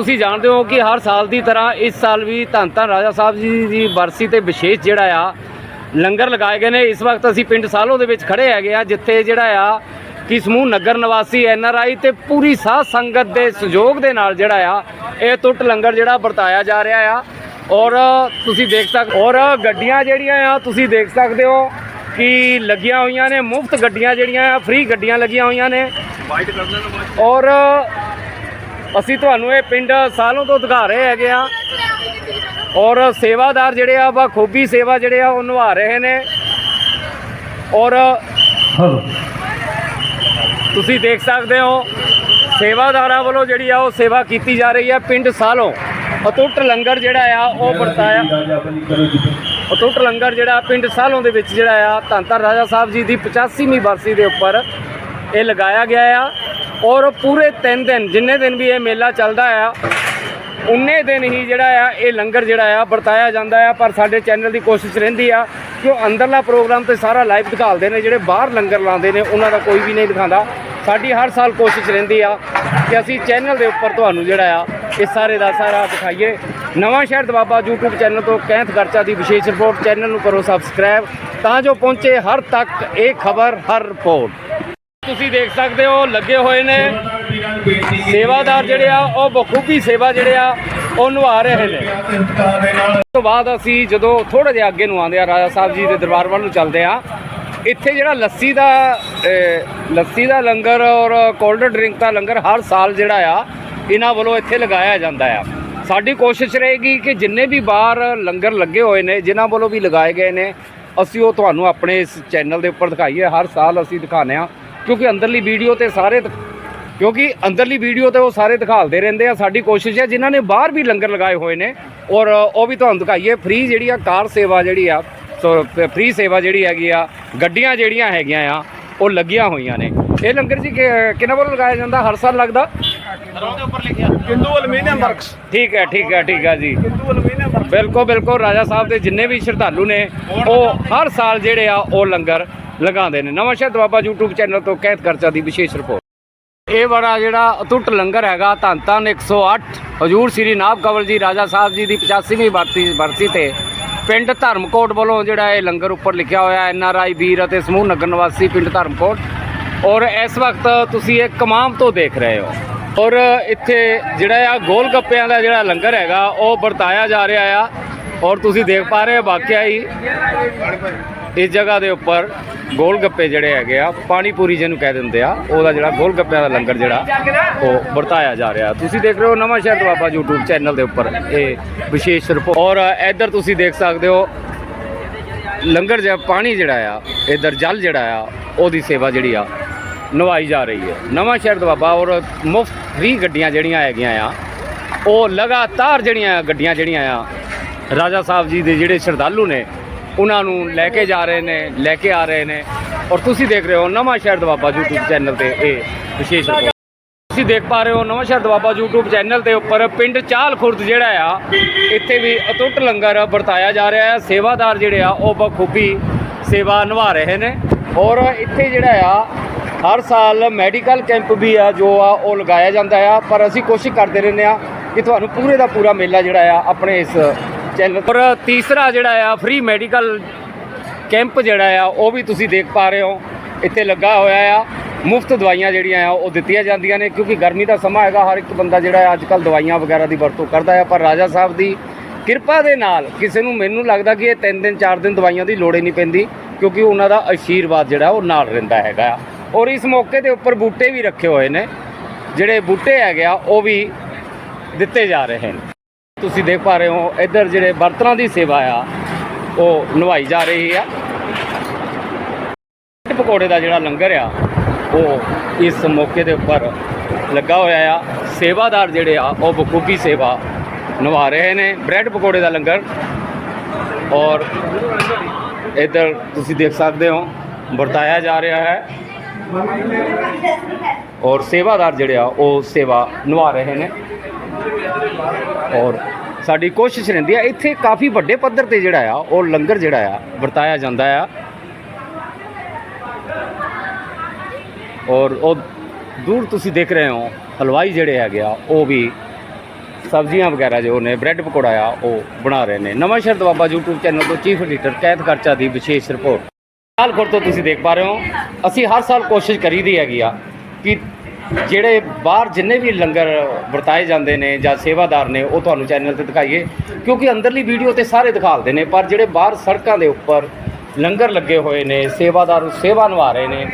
ਤੁਸੀਂ ਜਾਣਦੇ ਹੋ ਕਿ ਹਰ ਸਾਲ ਦੀ ਤਰ੍ਹਾਂ ਇਸ ਸਾਲ ਵੀ ਧੰਨ ਧੰਨ ਰਾਜਾ ਸਾਹਿਬ ਜੀ ਦੀ ਬਰਸੀ ਤੇ ਵਿਸ਼ੇਸ਼ ਜਿਹੜਾ ਆ, ਲੰਗਰ ਲਗਾਏ ਗਏ ਨੇ। ਇਸ ਵਕਤ ਅਸੀਂ ਪਿੰਡ ਸਾਲੋ ਦੇ ਵਿੱਚ ਖੜੇ ਹੈਗੇ ਆ, ਜਿੱਥੇ ਜਿਹੜਾ ਆ ਕਿ ਸਮੂਹ ਨਗਰ ਨਿਵਾਸੀ ਐਨ ਆਰ ਆਈ ਤੇ ਪੂਰੀ ਸਾਧ ਸੰਗਤ ਦੇ ਸਹਿਯੋਗ ਦੇ ਨਾਲ ਜਿਹੜਾ ਆ, ਇਹ ਟੁੱਟ ਲੰਗਰ ਜਿਹੜਾ ਵਰਤਾਇਆ ਜਾ ਰਿਹਾ ਆ। ਔਰ ਤੁਸੀਂ ਦੇਖ ਸਕਦੇ ਔਰ ਗੱਡੀਆਂ ਜਿਹੜੀਆਂ ਆ, ਤੁਸੀਂ ਦੇਖ ਸਕਦੇ ਹੋ ਕਿ ਲੱਗੀਆਂ ਹੋਈਆਂ ਨੇ। ਮੁਫਤ ਗੱਡੀਆਂ ਜਿਹੜੀਆਂ ਆ, ਫ੍ਰੀ ਗੱਡੀਆਂ ਲੱਗੀਆਂ ਹੋਈਆਂ ਨੇ। ਔਰ ਅਸੀਂ ਤੁਹਾਨੂੰ ਇਹ ਪਿੰਡ ਸਾਲੋਂ ਤੋਂ ਦਿਖਾ ਰਹੇ ਹੈਗੇ ਆ। ਔਰ ਸੇਵਾਦਾਰ ਜਿਹੜੇ ਆ ਬਖੂਬੀ ਸੇਵਾ ਜਿਹੜੇ ਆ ਉਹ ਨਿਭਾ ਰਹੇ ਨੇ। ਔਰ ਤੁਸੀਂ ਦੇਖ ਸਕਦੇ ਹੋ ਸੇਵਾਦਾਰਾਂ ਵੱਲੋਂ ਜਿਹੜੀ ਆ ਉਹ ਸੇਵਾ ਕੀਤੀ ਜਾ ਰਹੀ ਹੈ ਪਿੰਡ ਸਾਲੋਂ। ਅਟੁੱਟ ਲੰਗਰ ਜਿਹੜਾ ਆ ਉਹ ਵਰਤਾਇਆ ਅਟੁੱਟ ਲੰਗਰ ਜਿਹੜਾ ਪਿੰਡ ਸਾਲੋਂ ਦੇ ਵਿੱਚ ਜਿਹੜਾ ਆ ਧੰਨ ਧੰਨ ਰਾਜਾ ਸਾਹਿਬ ਜੀ ਦੀ 85ਵੀਂ ਬਰਸੀ ਦੇ ਉੱਪਰ ਇਹ ਲਗਾਇਆ ਗਿਆ ਆ। ਔਰ ਪੂਰੇ 3 ਦਿਨ, ਜਿੰਨੇ ਦਿਨ ਵੀ ਇਹ ਮੇਲਾ ਚੱਲਦਾ ਆ, ਉਨੇ ਦਿਨ ਹੀ ਜਿਹੜਾ ਆ, ਇਹ ਲੰਗਰ ਜਿਹੜਾ ਆ, ਵਰਤਾਇਆ ਜਾਂਦਾ ਆ, ਪਰ ਸਾਡੇ ਚੈਨਲ ਦੀ ਕੋਸ਼ਿਸ਼ ਰਹਿੰਦੀ ਆ ਕਿ ਉਹ ਅੰਦਰਲਾ ਪ੍ਰੋਗਰਾਮ ਤੇ ਸਾਰਾ ਲਾਈਵ ਦਿਖਾਲਦੇ ਨੇ, ਜਿਹੜੇ ਬਾਹਰ ਲੰਗਰ ਲਾਉਂਦੇ ਨੇ, ਉਹਨਾਂ ਦਾ ਕੋਈ ਵੀ ਨਹੀਂ ਦਿਖਾਉਂਦਾ। ਸਾਡੀ ਹਰ ਸਾਲ ਕੋਸ਼ਿਸ਼ ਰਹਿੰਦੀ ਆ ਕਿ ਅਸੀਂ ਚੈਨਲ ਦੇ ਉੱਪਰ ਤੁਹਾਨੂੰ ਜਿਹੜਾ ਆ, ਇਹ ਸਾਰੇ ਦਾ ਸਾਰਾ ਦਿਖਾਈਏ। ਨਵਾਂ ਸ਼ਹਿਰ ਦਵਾਬਾ YouTube ਚੈਨਲ ਤੋਂ ਕੈਂਥ ਖਰਚਾ ਦੀ ਵਿਸ਼ੇਸ਼ ਰਿਪੋਰਟ ਚੈਨਲ ਨੂੰ ਕਰੋ ਸਬਸਕ੍ਰਾਈਬ ਤਾਂ ਜੋ ਪਹੁੰਚੇ ਹਰ ਤੱਕ ਇਹ ਖਬਰ, ਹਰ ਰਿਪੋਰਟ ਤੁਸੀਂ ਦੇਖ ਸਕਦੇ ਹੋ, ਲੱਗੇ ਹੋਏ ਨੇ। ਸੇਵਾਦਾਰ ਜਿਹੜੇ ਆ, ਉਹ ਬਖੂਬੀ ਸੇਵਾ ਜਿਹੜੇ ਆ ਉਹ ਨਿਭਾ ਰਹੇ ਨੇ। ਉਸ ਤੋਂ ਬਾਅਦ ਅਸੀਂ ਜਦੋਂ ਥੋੜਾ ਜਿਹਾ ਅੱਗੇ ਨੂੰ ਆਉਂਦੇ ਆ ਰਾਜਾ ਸਾਹਿਬ ਜੀ ਦੇ ਦਰਬਾਰ ਵੱਲ ਨੂੰ ਚੱਲਦੇ ਆ ਇੱਥੇ ਜਿਹੜਾ ਲੱਸੀ ਦਾ ਲੱਸੀ ਦਾ ਲੰਗਰ ਔਰ ਕੋਲਡ ਡਰਿੰਕ ਦਾ ਲੰਗਰ ਹਰ ਸਾਲ ਜਿਹੜਾ ਆ, ਇਹਨਾਂ ਵੱਲੋਂ ਇੱਥੇ ਲਗਾਇਆ ਜਾਂਦਾ ਆ। ਸਾਡੀ ਕੋਸ਼ਿਸ਼ ਰਹੇਗੀ ਕਿ ਜਿੰਨੇ ਵੀ ਬਾਹਰ ਲੰਗਰ ਲੱਗੇ ਹੋਏ ਨੇ, ਜਿਨ੍ਹਾਂ ਵੱਲੋਂ ਵੀ ਲਗਾਏ ਗਏ ਨੇ, ਅਸੀਂ ਉਹ ਤੁਹਾਨੂੰ ਆਪਣੇ ਇਸ ਚੈਨਲ ਦੇ ਉੱਪਰ ਦਿਖਾਈਏ। ਹਰ ਸਾਲ ਅਸੀਂ ਦਿਖਾਉਂਦੇ ਆ ਕਿਉਂਕਿ ਅੰਦਰਲੀ ਵੀਡੀਓ ਤੇ ਸਾਰੇ ਕਿਉਂਕਿ ਅੰਦਰਲੀ ਵੀਡੀਓ ਤੇ ਉਹ ਸਾਰੇ ਦਿਖਾਲਦੇ ਰਹਿੰਦੇ ਆ ਸਾਡੀ ਕੋਸ਼ਿਸ਼ ਹੈ ਜਿਨ੍ਹਾਂ ਨੇ ਬਾਹਰ ਵੀ ਲੰਗਰ ਲਗਾਏ ਹੋਏ ਨੇ ਔਰ ਉਹ ਵੀ ਤੁਹਾਨੂੰ ਦਿਖਾਈਏ ਫ੍ਰੀ ਜਿਹੜੀ ਆ ਕਾਰ ਸੇਵਾ ਜਿਹੜੀ ਆ ਸੋ ਫ੍ਰੀ ਸੇਵਾ ਜਿਹੜੀ ਹੈਗੀ ਆ ਗੱਡੀਆਂ ਜਿਹੜੀਆਂ ਹੈਗੀਆਂ ਆ ਉਹ ਲੱਗੀਆਂ ਹੋਈਆਂ ਨੇ। ਇਹ ਲੰਗਰ ਜੀ ਕਿਹਨਾਂ ਵੱਲੋਂ ਲਗਾਇਆ ਜਾਂਦਾ ਹਰ ਸਾਲ ਲੱਗਦਾ? ਕਿੰਦੂ ਐਲੂਮੀਨੀਅਮ ਵਰਕਸ। ਠੀਕ ਹੈ ਠੀਕ ਹੈ ਠੀਕ ਹੈ ਜੀ। ਕਿੰਦੂ ਬਿਲਕੁਲ ਬਿਲਕੁਲ ਰਾਜਾ ਸਾਹਿਬ ਦੇ ਜਿੰਨੇ ਵੀ ਸ਼ਰਧਾਲੂ ਨੇ ਉਹ ਹਰ ਸਾਲ ਜਿਹੜੇ ਆ ਉਹ ਲੰਗਰ ਲਗਾਉਂਦੇ ਨੇ। ਨਵਾਂ ਸ਼ਹਿਰ ਦੁਆਬਾ YouTube ਚੈਨਲ ਤੋਂ ਕੈਦ ਕਰਚਾ ਦੀ ਵਿਸ਼ੇਸ਼ ਰਿਪੋਰਟ। ਇਹ ਬੜਾ ਜਿਹੜਾ ਅਤੁੱਟ ਲੰਗਰ ਹੈਗਾ ਧੰਨ ਧੰਨ 108 ਹਜੂਰ ਸ੍ਰੀ ਨਾਭ ਕਵਲ ਜੀ ਰਾਜਾ ਸਾਹਿਬ ਜੀ ਦੀ 85ਵੀਂ ਬਰਸੀ ਬਰਸੀ ਤੇ ਪਿੰਡ ਧਰਮਕੋਟ ਵੱਲੋਂ ਜਿਹੜਾ ਇਹ ਲੰਗਰ ਉੱਪਰ ਲਿਖਿਆ ਹੋਇਆ, ਐਨ ਆਰ ਆਈ ਵੀਰ ਅਤੇ ਸਮੂਹ ਨਗਰ ਨਿਵਾਸੀ ਪਿੰਡ ਧਰਮਕੋਟ। ਔਰ ਇਸ ਵਕਤ ਤੁਸੀਂ ਇਹ ਕਮਾਮ ਤੋਂ ਦੇਖ ਰਹੇ ਹੋ। ਔਰ ਇੱਥੇ ਜਿਹੜਾ ਆ ਗੋਲ ਗੱਪਿਆਂ ਦਾ ਜਿਹੜਾ ਲੰਗਰ ਹੈਗਾ, ਉਹ ਵਰਤਾਇਆ ਜਾ ਰਿਹਾ ਆ। ਔਰ ਤੁਸੀਂ ਦੇਖ ਪਾ ਰਹੇ ਹੋ, ਵਾਕਿਆ ਹੀ ਇਸ ਜਗ੍ਹਾ ਦੇ ਉੱਪਰ ਗੋਲ ਗੱਪੇ ਜਿਹੜੇ ਹੈਗੇ ਆ, ਪਾਣੀ ਪੂਰੀ ਜਿਹਨੂੰ ਕਹਿ ਦਿੰਦੇ ਆ, ਉਹਦਾ ਜਿਹੜਾ ਗੋਲ ਗੱਪਿਆਂ ਦਾ ਲੰਗਰ ਜਿਹੜਾ, ਉਹ ਵਰਤਾਇਆ ਜਾ ਰਿਹਾ। ਤੁਸੀਂ ਦੇਖ ਰਹੇ ਹੋ ਨਵਾਂ ਸ਼ਹਿਰ ਦੁਆਬਾ YouTube ਚੈਨਲ ਦੇ ਉੱਪਰ ਇਹ ਵਿਸ਼ੇਸ਼ ਰਿਪੋਰਟ ਔਰ ਇੱਧਰ ਤੁਸੀਂ ਦੇਖ ਸਕਦੇ ਹੋ, ਲੰਗਰ ਜਿਹੜਾ, ਪਾਣੀ ਜਿਹੜਾ ਆ, ਇੱਧਰ ਜਲ ਜਿਹੜਾ ਆ, ਉਹਦੀ ਸੇਵਾ ਜਿਹੜੀ ਆ, ਨਿਭਾਈ ਜਾ ਰਹੀ ਹੈ। ਨਵਾਂ ਸ਼ਹਿਰ ਦੁਆਬਾ ਔਰ ਮੁਫਤ ਫ੍ਰੀ ਗੱਡੀਆਂ ਜਿਹੜੀਆਂ ਹੈਗੀਆਂ ਆ, ਉਹ ਲਗਾਤਾਰ ਜਿਹੜੀਆਂ ਗੱਡੀਆਂ ਜਿਹੜੀਆਂ ਆ, ਰਾਜਾ ਸਾਹਿਬ ਜੀ ਦੇ ਜਿਹੜੇ ਸ਼ਰਧਾਲੂ ਨੇ ਉਹਨਾਂ ਨੂੰ ਲੈ ਕੇ ਜਾ ਰਹੇ ਨੇ, ਲੈ ਕੇ ਆ ਰਹੇ ਨੇ। ਔਰ ਤੁਸੀਂ ਦੇਖ ਰਹੇ ਹੋ ਨਵਾਂ ਸ਼ਹਿਰ ਦਵਾਬਾ YouTube ਚੈਨਲ ਤੇ ਇਹ ਵਿਸ਼ੇਸ਼ ਰਿਪੋਰਟ ਤੁਸੀਂ ਦੇਖ ਪਾ ਰਹੇ ਹੋ ਨਵਾਂ ਸ਼ਹਿਰ ਦਵਾਬਾ YouTube ਚੈਨਲ ਦੇ ਉੱਪਰ ਪਿੰਡ ਚਾਲ ਖੁਰਦ ਜਿਹੜਾ ਆ, ਇੱਥੇ ਵੀ ਅਟੁੱਟ ਲੰਗਰ ਵਰਤਾਇਆ ਜਾ ਰਿਹਾ ਹੈ ਸੇਵਾਦਾਰ ਜਿਹੜੇ ਆ, ਉਹ ਬਖੂਬੀ ਸੇਵਾ ਨਿਭਾ ਰਹੇ ਨੇ। ਔਰ ਇੱਥੇ ਜਿਹੜਾ ਆ, ਹਰ ਸਾਲ ਮੈਡੀਕਲ ਕੈਂਪ ਵੀ ਆ, ਜੋ ਆ, ਉਹ ਲਗਾਇਆ ਜਾਂਦਾ ਆ। ਪਰ ਅਸੀਂ ਕੋਸ਼ਿਸ਼ ਕਰਦੇ ਰਹਿੰਦੇ ਆ ਕਿ ਤੁਹਾਨੂੰ ਪੂਰੇ ਦਾ ਪੂਰਾ ਮੇਲਾ ਜਿਹੜਾ ਆ, ਆਪਣੇ ਇਸ ਚੈਨਲ ਔਰ ਤੀਸਰਾ ਜਿਹੜਾ ਆ ਫ੍ਰੀ ਮੈਡੀਕਲ ਕੈਂਪ ਜਿਹੜਾ ਆ, ਉਹ ਵੀ ਤੁਸੀਂ ਦੇਖ ਪਾ ਰਹੇ ਹੋ। ਇੱਥੇ ਲੱਗਾ ਹੋਇਆ ਆ। ਮੁਫਤ ਦਵਾਈਆਂ ਜਿਹੜੀਆਂ ਆ, ਉਹ ਦਿੱਤੀਆਂ ਜਾਂਦੀਆਂ ਨੇ, ਕਿਉਂਕਿ ਗਰਮੀ ਦਾ ਸਮਾਂ ਹੈਗਾ, ਹਰ ਇੱਕ ਬੰਦਾ ਜਿਹੜਾ ਹੈ ਅੱਜ ਕੱਲ ਦਵਾਈਆਂ ਵਗੈਰਾ ਦੀ ਵਰਤੋਂ ਕਰਦਾ ਆ, ਪਰ ਰਾਜਾ ਸਾਹਿਬ ਦੀ ਕਿਰਪਾ ਦੇ ਨਾਲ ਕਿਸੇ ਨੂੰ ਮੈਨੂੰ ਲੱਗਦਾ ਕਿ ਇਹ 3 ਦਿਨ 4 ਦਿਨ ਦਵਾਈਆਂ ਦੀ ਲੋੜ ਹੀ ਨਹੀਂ ਪੈਂਦੀ, ਕਿਉਂਕਿ ਉਹਨਾਂ ਦਾ ਆਸ਼ੀਰਵਾਦ ਜਿਹੜਾ, ਉਹ ਨਾਲ ਰਹਿੰਦਾ ਹੈਗਾ। ਆ। ਔਰ ਇਸ ਮੌਕੇ ਦੇ ਉੱਪਰ ਬੂਟੇ ਵੀ ਰੱਖੇ ਹੋਏ ਨੇ, ਜਿਹੜੇ ਬੂਟੇ ਹੈਗੇ ਆ, ਉਹ ਵੀ ਦਿੱਤੇ ਜਾ ਰਹੇ ਨੇ। ਤੁਸੀਂ ਦੇਖ ਪਾ ਰਹੇ ਹੋ, ਇੱਧਰ ਜਿਹੜੇ ਬਰਤਨਾਂ ਦੀ ਸੇਵਾ ਆ, ਉਹ ਨਿਭਾਈ ਜਾ ਰਹੀ ਆ। ਬ੍ਰੈਡ ਪਕੌੜੇ ਦਾ ਜਿਹੜਾ ਲੰਗਰ ਆ, ਉਹ ਇਸ ਮੌਕੇ ਦੇ ਉੱਪਰ ਲੱਗਾ ਹੋਇਆ ਆ। ਸੇਵਾਦਾਰ ਜਿਹੜੇ ਆ, ਉਹ ਬਖੂਬੀ ਸੇਵਾ ਨਿਭਾ ਰਹੇ ਨੇ। ਬ੍ਰੈਡ ਪਕੌੜੇ ਦਾ ਲੰਗਰ। ਔਰ ਇੱਧਰ ਤੁਸੀਂ ਦੇਖ ਸਕਦੇ ਹੋ, ਵਰਤਾਇਆ ਜਾ ਰਿਹਾ ਹੈ। ਔਰ ਸੇਵਾਦਾਰ ਜਿਹੜੇ ਆ, ਉਹ ਸੇਵਾ ਨਿਭਾ ਰਹੇ ਨੇ। ਔਰ ਸਾਡੀ ਕੋਸ਼ਿਸ਼ ਰਹਿੰਦੀ ਆ, ਇੱਥੇ ਕਾਫੀ ਵੱਡੇ ਪੱਧਰ ਤੇ ਜਿਹੜਾ ਆ, ਉਹ ਲੰਗਰ ਜਿਹੜਾ ਆ, ਵਰਤਾਇਆ ਜਾਂਦਾ ਆ। ਔਰ ਉਹ ਦੂਰ ਤੁਸੀਂ ਦੇਖ ਰਹੇ ਹੋ, ਹਲਵਾਈ ਜਿਹੜੇ ਹੈਗੇ ਆ, ਉਹ ਵੀ ਸਬਜ਼ੀਆਂ ਵਗੈਰਾ ਜੋ ਨੇ, ਬ੍ਰੈਡ ਪਕੌੜਾ ਆ, ਉਹ ਬਣਾ ਰਹੇ ਨੇ। ਨਵਾਂ ਸ਼ਹਿਰ ਦਵਾਬਾ YouTube ਚੈਨਲ ਤੋਂ ਚੀਫ ਐਡੀਟਰ ਕੈਦ ਖਰਚਾ ਦੀ ਵਿਸ਼ੇਸ਼ ਰਿਪੋਰਟ। ਸਾਲ ਤੋਂ ਤੁਸੀਂ ਦੇਖ ਪਾ ਰਹੇ ਹੋ, ਅਸੀਂ ਹਰ ਸਾਲ ਕੋਸ਼ਿਸ਼ ਕਰੀਦੀ ਹੈਗੀ ਆ ਕਿ ਜਿਹੜੇ ਬਾਹਰ ਜਿੰਨੇ ਵੀ ਲੰਗਰ ਵਰਤਾਏ ਜਾਂਦੇ ਨੇ ਜਾਂ ਸੇਵਾਦਾਰ ਨੇ, ਉਹ ਤੁਹਾਨੂੰ ਚੈਨਲ ਤੇ ਦਿਖਾਈਏ। ਕਿਉਂਕਿ ਅੰਦਰਲੀ ਵੀਡੀਓ ਤੇ ਸਾਰੇ ਦਿਖਾਲਦੇ ਨੇ, ਪਰ ਜਿਹੜੇ ਬਾਹਰ ਸੜਕਾਂ ਦੇ ਉੱਪਰ ਲੰਗਰ ਲੱਗੇ ਹੋਏ ਨੇ, ਸੇਵਾਦਾਰ ਸੇਵਾ ਨਿਭਾ ਰਹੇ ਨੇ,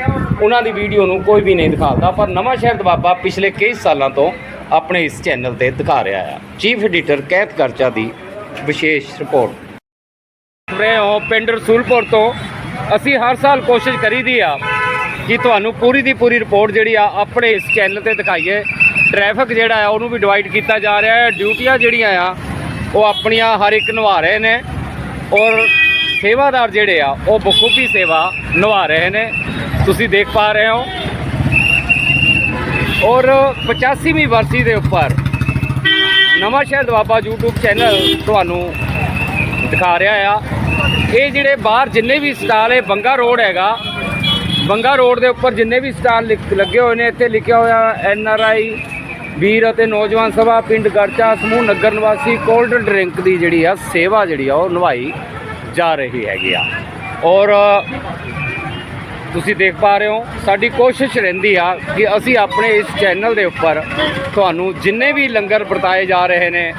ਉਹਨਾਂ ਦੀ ਵੀਡੀਓ ਨੂੰ ਕੋਈ ਵੀ ਨਹੀਂ ਦਿਖਾਉਂਦਾ ਪਰ ਨਵਾਂ ਸ਼ਹਿਰ ਦਵਾਬਾ ਪਿਛਲੇ ਕਈ ਸਾਲਾਂ ਤੋਂ ਆਪਣੇ ਇਸ ਚੈਨਲ ਤੇ ਦਿਖਾ ਰਿਹਾ ਆ। ਚੀਫ ਐਡੀਟਰ ਕੈਦ ਕਰਚਾ ਦੀ ਵਿਸ਼ੇਸ਼ ਰਿਪੋਰਟ। ਰਹੇ ਹੋ, ਪਿੰਡ ਰਸੂਲਪੁਰ ਤੋਂ ਅਸੀਂ ਹਰ ਸਾਲ ਕੋਸ਼ਿਸ਼ ਕਰੀਦੀ ਆ ਕਿ ਤੁਹਾਨੂੰ ਪੂਰੀ ਦੀ ਪੂਰੀ ਰਿਪੋਰਟ ਜਿਹੜੀ ਆ ਆਪਣੇ ਇਸ ਚੈਨਲ ਤੇ ਦਿਖਾਈਏ। ਟ੍ਰੈਫਿਕ ਜਿਹੜਾ ਆ, ਉਹਨੂੰ ਵੀ ਡਿਵਾਈਡ ਕੀਤਾ ਜਾ ਰਿਹਾ ਹੈ। ਡਿਊਟੀਆਂ ਜਿਹੜੀਆਂ ਆ, ਉਹ ਆਪਣੀਆਂ ਹਰ ਇੱਕ ਨਿਭਾ ਰਹੇ ਨੇ। ਔਰ ਸੇਵਾਦਾਰ ਜਿਹੜੇ ਆ, ਉਹ ਬਖੂਬੀ ਸੇਵਾ ਨਿਭਾ ਰਹੇ ਨੇ। ਤੁਸੀਂ ਦੇਖ ਪਾ ਰਹੇ ਹੋ। ਔਰ 85ਵੀਂ ਵਰਸੀ ਦੇ ਉੱਪਰ ਨਵਾਂ ਸ਼ਹਿਰ ਦਵਾਬਾ YouTube ਚੈਨਲ ਤੁਹਾਨੂੰ ਦਿਖਾ ਰਿਹਾ ਆ। ਇਹ ਜਿਹੜੇ ਬਾਹਰ ਜਿੰਨੇ ਵੀ ਸਟਾਲ ਹੈ, ਬੰਗਾ ਰੋਡ ਹੈਗਾ ਬੰਗਾ ਰੋਡ ਦੇ ਉੱਪਰ ਜਿੰਨੇ ਵੀ ਸਟਾਲ ਲਿਖ- ਲੱਗੇ ਹੋਏ ਨੇ, ਇੱਥੇ ਲਿਖਿਆ ਹੋਇਆ ਐਨ ਆਰ ਆਈ, ਵੀਰ ਅਤੇ ਨੌਜਵਾਨ ਸਭਾ, ਪਿੰਡ ਗਰਚਾ ਸਮੂਹ ਨਗਰ ਨਿਵਾਸੀ, ਕੋਲਡ ਡਰਿੰਕ ਦੀ ਜਿਹੜੀ ਆ, ਸੇਵਾ ਜਿਹੜੀ ਆ, ਉਹ ਨਿਭਾਈ ਜਾ ਰਹੀ ਹੈਗੀ ਆ। ਔਰ ਤੁਸੀਂ ਦੇਖ ਪਾ ਰਹੇ ਹੋ, ਸਾਡੀ ਕੋਸ਼ਿਸ਼ ਰਹਿੰਦੀ ਆ ਕਿ ਅਸੀਂ ਆਪਣੇ ਇਸ ਚੈਨਲ ਦੇ ਉੱਪਰ ਤੁਹਾਨੂੰ ਜਿੰਨੇ ਵੀ ਲੰਗਰ ਵਰਤਾਏ ਜਾ ਰਹੇ ਨੇ,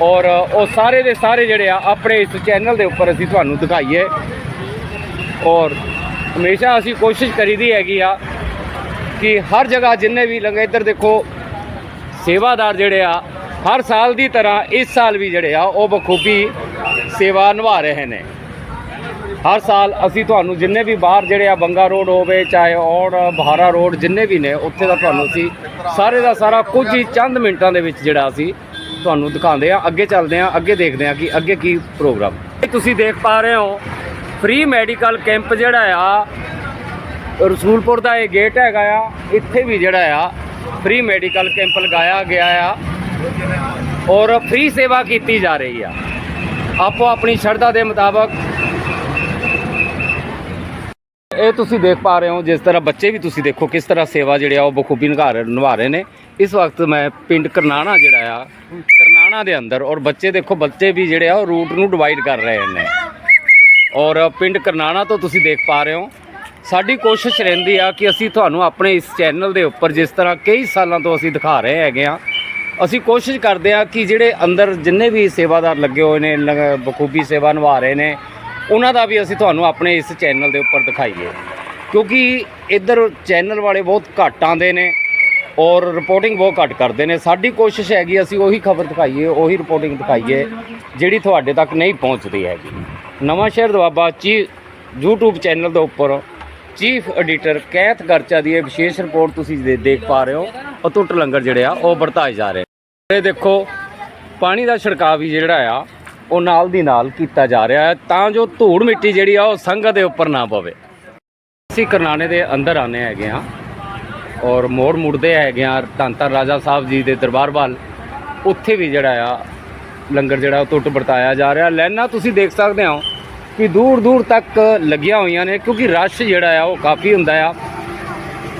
ਔਰ ਉਹ ਸਾਰੇ ਦੇ ਸਾਰੇ ਜਿਹੜੇ ਆ, ਆਪਣੇ ਇਸ ਚੈਨਲ ਦੇ ਉੱਪਰ ਅਸੀਂ ਤੁਹਾਨੂੰ ਦਿਖਾਈਏ। ਔਰ ਹਮੇਸ਼ਾ ਅਸੀਂ ਕੋਸ਼ਿਸ਼ ਕਰੀਦੀ ਹੈਗੀ ਆ ਕਿ ਹਰ ਜਗ੍ਹਾ ਜਿੰਨੇ ਵੀ ਲੰਗਰ, ਇੱਧਰ ਦੇਖੋ, ਸੇਵਾਦਾਰ ਜਿਹੜੇ ਆ, ਹਰ ਸਾਲ ਦੀ ਤਰ੍ਹਾਂ ਇਸ ਸਾਲ ਵੀ ਜਿਹੜੇ ਆ, ਉਹ ਬਖੂਬੀ ਸੇਵਾ ਨਿਭਾ ਰਹੇ ਨੇ। ਹਰ ਸਾਲ ਅਸੀਂ ਤੁਹਾਨੂੰ ਜਿੰਨੇ ਵੀ ਬਾਹਰ ਜਿਹੜੇ ਆ, ਬੰਗਾ ਰੋਡ ਹੋਵੇ, ਚਾਹੇ ਔਰ ਬਹਾਰਾ ਰੋਡ, ਜਿੰਨੇ ਵੀ ਨੇ, ਉੱਥੇ ਦਾ ਤੁਹਾਨੂੰ ਅਸੀਂ ਸਾਰੇ ਦਾ ਸਾਰਾ ਕੁਝ ਹੀ ਚੰਦ ਮਿੰਟਾਂ ਦੇ ਵਿੱਚ ਜਿਹੜਾ ਅਸੀਂ ਤੁਹਾਨੂੰ ਦਿਖਾਉਂਦੇ ਆ, ਅੱਗੇ ਚੱਲਦੇ ਆ, ਅੱਗੇ ਦੇਖਦੇ ਆ ਕਿ ਅੱਗੇ ਕੀ ਪ੍ਰੋਗਰਾਮ। ਇਹ ਤੁਸੀਂ ਦੇਖ ਪਾ ਰਹੇ ਹੋ ਫ੍ਰੀ ਮੈਡੀਕਲ ਕੈਂਪ ਜਿਹੜਾ ਆ, ਰਸੂਲਪੁਰ ਦਾ ਇਹ ਗੇਟ ਹੈਗਾ ਆ, ਇੱਥੇ ਵੀ ਜਿਹੜਾ ਆ ਫ੍ਰੀ ਮੈਡੀਕਲ ਕੈਂਪ ਲਗਾਇਆ ਗਿਆ ਆ ਔਰ ਫ੍ਰੀ ਸੇਵਾ ਕੀਤੀ ਜਾ ਰਹੀ ਆ। ਆਪੋ ਆਪਣੀ ਸ਼ਰਧਾ ਦੇ ਮੁਤਾਬਕ ਇਹ ਤੁਸੀਂ ਦੇਖ ਪਾ ਰਹੇ ਹੋ, ਜਿਸ ਤਰ੍ਹਾਂ ਬੱਚੇ ਵੀ ਤੁਸੀਂ ਦੇਖੋ ਕਿਸ ਤਰ੍ਹਾਂ ਸੇਵਾ ਜਿਹੜੇ ਆ ਉਹ ਬਖੂਬੀ ਨਿਭਾ ਰਹੇ ਨਿਭਾ ਰਹੇ ਨੇ। ਇਸ ਵਕਤ ਮੈਂ ਪਿੰਡ ਕਰਨਾਣਾ ਜਿਹੜਾ ਆ, ਕਰਨਾਣਾ ਦੇ ਅੰਦਰ ਔਰ ਬੱਚੇ ਦੇਖੋ, ਬੱਚੇ ਵੀ ਜਿਹੜੇ ਆ ਉਹ ਰੂਟ ਨੂੰ ਡਿਵਾਈਡ ਕਰ ਰਹੇ ਨੇ। ਔਰ ਪਿੰਡ ਕਰਨਾਣਾ ਤੋਂ ਤੁਸੀਂ ਦੇਖ ਪਾ ਰਹੇ ਹੋ। ਸਾਡੀ ਕੋਸ਼ਿਸ਼ ਰਹਿੰਦੀ ਆ ਕਿ ਅਸੀਂ ਤੁਹਾਨੂੰ ਆਪਣੇ ਇਸ ਚੈਨਲ ਦੇ ਉੱਪਰ ਜਿਸ ਤਰ੍ਹਾਂ ਕਈ ਸਾਲਾਂ ਤੋਂ ਅਸੀਂ ਦਿਖਾ ਰਹੇ ਹੈਗੇ ਆ, ਅਸੀਂ ਕੋਸ਼ਿਸ਼ ਕਰਦੇ ਆ ਕਿ ਜਿਹੜੇ ਅੰਦਰ ਜਿੰਨੇ ਵੀ ਸੇਵਾਦਾਰ ਲੱਗੇ ਹੋਏ ਨੇ ਲਗ- ਬਖੂਬੀ ਸੇਵਾ ਨਿਭਾ ਰਹੇ ਨੇ, ਉਹਨਾਂ ਦਾ ਵੀ ਅਸੀਂ ਤੁਹਾਨੂੰ ਆਪਣੇ ਇਸ ਚੈਨਲ ਦੇ ਉੱਪਰ ਦਿਖਾਈਏ। ਕਿਉਂਕਿ ਇੱਧਰ ਚੈਨਲ ਵਾਲੇ ਬਹੁਤ ਘੱਟ ਆਉਂਦੇ ਨੇ ਔਰ ਰਿਪੋਰਟਿੰਗ ਬਹੁਤ ਘੱਟ ਕਰਦੇ ਨੇ। ਸਾਡੀ ਕੋਸ਼ਿਸ਼ ਹੈਗੀ, ਅਸੀਂ ਉਹੀ ਖਬਰ ਦਿਖਾਈਏ, ਉਹੀ ਰਿਪੋਰਟਿੰਗ ਦਿਖਾਈਏ, ਜਿਹੜੀ ਤੁਹਾਡੇ ਤੱਕ ਨਹੀਂ ਪਹੁੰਚਦੀ ਹੈਗੀ। ਨਵਾਂ ਸ਼ਹਿਰ ਦਵਾਬਾ ਚੀ YouTube ਚੈਨਲ ਦੇ ਉੱਪਰ ਚੀਫ ਐਡੀਟਰ ਕੈਥ ਗਰਚਾ ਦੀ ਇਹ ਵਿਸ਼ੇਸ਼ ਰਿਪੋਰਟ ਤੁਸੀਂ ਦੇ- ਦੇਖ ਪਾ ਰਹੇ ਹੋ। ਅਤੁੱਟ ਲੰਗਰ ਜਿਹੜੇ ਆ, ਉਹ ਵਰਤਾਏ ਜਾ ਰਹੇ ਇਹ ਦੇਖੋ, ਪਾਣੀ ਦਾ ਛਿੜਕਾਅ ਵੀ ਜਿਹੜਾ ਆ, ਉਹ ਨਾਲ ਦੀ ਨਾਲ ਕੀਤਾ ਜਾ ਰਿਹਾ ਹੈ। ਤਾਂ ਜੋ ਧੂੜ ਮਿੱਟੀ ਜਿਹੜੀ ਆ, ਉਹ ਸੰਗਤ ਦੇ ਉੱਪਰ ਨਾ ਪਵੇ। ਅਸੀਂ ਕਰਨਾਣੇ ਦੇ ਅੰਦਰ ਆਨੇ ਹੈਗੇ ਆ ਔਰ ਮੋੜ ਮੁੜਦੇ ਹੈਗੇ ਆ ਧੰਨ ਧੰਨ ਰਾਜਾ ਸਾਹਿਬ ਜੀ ਦੇ ਦਰਬਾਰ ਵੱਲ। ਉੱਥੇ ਵੀ ਜਿਹੜਾ ਆ ਲੰਗਰ ਜਿਹੜਾ ਉਹ ਟੁੱਟ ਵਰਤਾਇਆ ਜਾ ਰਿਹਾ। ਲਾਈਨਾਂ ਤੁਸੀਂ ਦੇਖ ਸਕਦੇ ਹੋ ਕਿ ਦੂਰ ਦੂਰ ਤੱਕ ਲੱਗੀਆਂ ਹੋਈਆਂ ਨੇ ਕਿਉਂਕਿ ਰਸ਼ ਜਿਹੜਾ ਆ ਉਹ ਕਾਫੀ ਹੁੰਦਾ ਆ।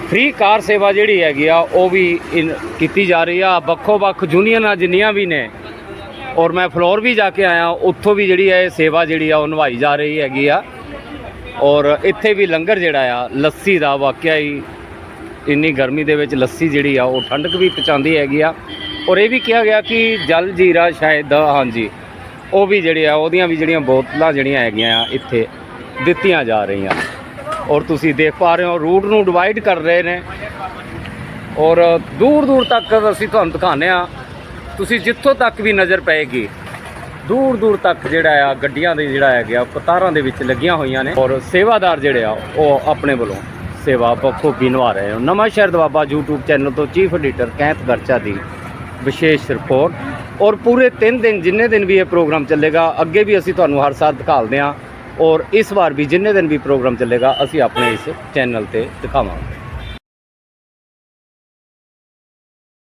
ਫ੍ਰੀ ਕਾਰ ਸੇਵਾ ਜਿਹੜੀ ਹੈਗੀ ਆ, ਉਹ ਵੀ ਇਨ- ਕੀਤੀ ਜਾ ਰਹੀ ਆ। ਵੱਖੋ ਵੱਖ ਯੂਨੀਅਨਾਂ ਜਿੰਨੀਆਂ ਵੀ ਨੇ, ਔਰ ਮੈਂ ਫਲੋਰ ਵੀ ਜਾ ਕੇ ਆਇਆ, ਉੱਥੋਂ ਵੀ ਜਿਹੜੀ ਹੈ ਇਹ ਸੇਵਾ ਜਿਹੜੀ ਆ, ਉਹ ਨਿਭਾਈ ਜਾ ਰਹੀ ਹੈਗੀ ਆ। ਔਰ ਇੱਥੇ ਵੀ ਲੰਗਰ ਜਿਹੜਾ ਆ, ਲੱਸੀ ਦਾ ਵਾਕਿਆ ਹੀ ਇੰਨੀ ਗਰਮੀ ਦੇ ਵਿੱਚ ਲੱਸੀ ਜਿਹੜੀ ਆ, ਉਹ ਠੰਡਕ ਵੀ ਪਹੁੰਚਾਉਂਦੀ ਹੈਗੀ ਆ। ਔਰ ਇਹ ਵੀ ਕਿਹਾ ਗਿਆ ਕਿ ਜਲ ਜੀਰਾ ਸ਼ਾਇਦ ਹਾਂਜੀ। ਉਹ ਵੀ ਜਿਹੜੇ ਆ, ਉਹਦੀਆਂ ਵੀ ਜਿਹੜੀਆਂ ਬੋਤਲਾਂ ਜਿਹੜੀਆਂ ਹੈਗੀਆਂ ਆ, ਇੱਥੇ ਦਿੱਤੀਆਂ ਜਾ ਰਹੀਆਂ। ਔਰ ਤੁਸੀਂ ਦੇਖ ਪਾ ਰਹੇ ਹੋ, ਰੂਟ ਨੂੰ ਡਿਵਾਈਡ ਕਰ ਰਹੇ ਨੇ। ਔਰ ਦੂਰ ਦੂਰ ਤੱਕ ਅਸੀਂ ਤੁਹਾਨੂੰ ਦਿਖਾਉਂਦੇ ਆ ਤੁਸੀਂ ਜਿੱਥੋਂ ਤੱਕ ਵੀ ਨਜ਼ਰ ਪਏਗੀ, ਦੂਰ ਦੂਰ ਤੱਕ ਜਿਹੜਾ ਆ, ਗੱਡੀਆਂ ਦੇ ਜਿਹੜਾ ਹੈਗਾ ਕਤਾਰਾਂ ਦੇ ਵਿੱਚ ਲੱਗੀਆਂ ਹੋਈਆਂ ਨੇ। ਔਰ ਸੇਵਾਦਾਰ ਜਿਹੜੇ ਆ, ਉਹ ਆਪਣੇ ਵੱਲੋਂ ਸੇਵਾ ਬਖੂਬੀ ਨਿਭਾ ਰਹੇ ਹੋ ਨਵਾਂ ਸ਼ਹਿਰ ਦਵਾਬਾ YouTube ਚੈਨਲ ਤੋਂ ਚੀਫ ਐਡੀਟਰ ਕੈਂਤ ਗਰਚਾ ਦੀ ਵਿਸ਼ੇਸ਼ ਰਿਪੋਰਟ। ਔਰ ਪੂਰੇ 3 ਦਿਨ ਜਿੰਨੇ ਦਿਨ ਵੀ ਇਹ ਪ੍ਰੋਗਰਾਮ ਚੱਲੇਗਾ, ਅੱਗੇ ਵੀ ਅਸੀਂ ਤੁਹਾਨੂੰ ਹਰ ਸਾਲ ਦਿਖਾਲਦੇ ਹਾਂ। ਔਰ ਇਸ ਵਾਰ ਵੀ ਜਿੰਨੇ ਦਿਨ ਵੀ ਪ੍ਰੋਗਰਾਮ ਚੱਲੇਗਾ, ਅਸੀਂ ਆਪਣੇ ਇਸ ਚੈਨਲ ਤੇ ਦਿਖਾਵਾਂਗੇ।